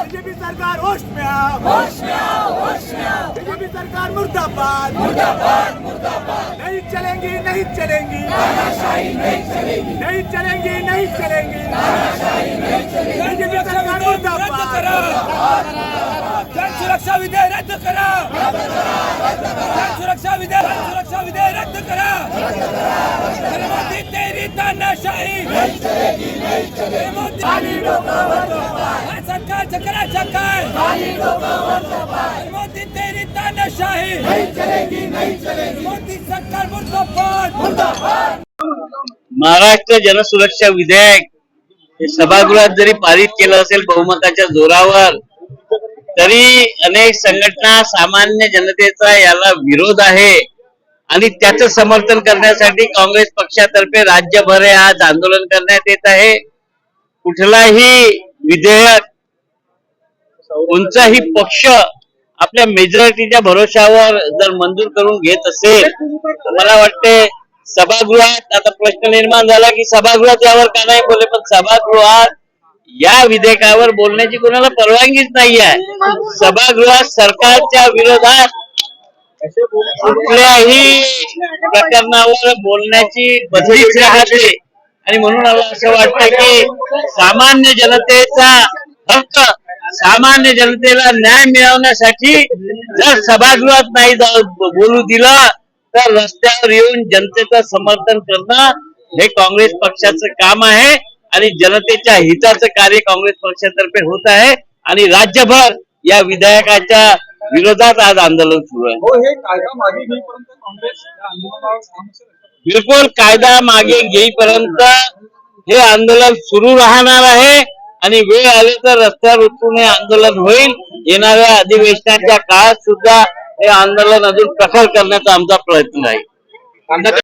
BJP सरकार होश में आओ। होश में आओ होश में आओ. बीजेपी सरकार मुर्दाबाद। मुर्दाबाद मुर्दाबाद. नहीं चलेंगी नहीं चलेंगी। नहीं चलेंगी. नहीं चलेंगी नहीं चलेंगी. बीजेपी सरकार मुर्दाबाद। जन सुरक्षा विधेयक रद्द करा. जन सुरक्षा विधेयक जन सुरक्षा विधेयक रद्द करा. मोदी तेरी तानाशाही मोदी सरकार मुर्दाबाद. महाराष्ट्र जनसुरक्षा विधेयक हे सभागृहात जरी पारित केलं असेल बहुमताच्या जोरावर तरी अनेक संघटना सामान्य जनतेचा याला विरोध आहे. आणि त्याचं समर्थन करण्यासाठी काँग्रेस पक्षातर्फे राज्यभर आज आंदोलन करण्यात येत आहे. कुठलाही विधेयक कोणताही पक्ष आपल्या मेजॉरिटीच्या भरोशावर जर मंजूर करून घेत असेल तर मला वाटते सभागृहात आता प्रश्न निर्माण झाला की सभागृहात यावर का नाही बोलले? पण सभागृहात या विधेयकावर बोलण्याची कोणाला परवानगीच नाही आहे सभागृहात सरकारच्या विरोधात कुठल्याही प्रकरणावर बोलण्याची बदलीच राहते. आणि म्हणून मला असं वाटतं की सामान्य जनतेचा हक्क सामान्य जनतेला न्याय मिळवण्यासाठी जर सभागृहात नाही जाऊ- बोलू दिलं तर रस्त्यावर येऊन जनतेचं समर्थन करणं हे काँग्रेस पक्षाचं काम आहे. आणि जनतेच्या हिताचं कार्य काँग्रेस पक्षातर्फे होत आहे. आणि राज्यभर या विधेयकाच्या विरोधात आज आंदोलन सुरू आहे. हो हे कायदा मागे घेईपर्यंत काँग्रेस या आंदोलनावर सामोरं असेल. बिलकुल कायदा मागे घेईपर्यंत हे आंदोलन सुरू राहणार आहे आणि वेळ आली तर रस्त्यावर उतरून हे आंदोलन होईल. येणाऱ्या अधिवेशनाच्या काळात सुद्धा हे आंदोलन अजून प्रखर करण्याचा आमचा प्रयत्न आहे.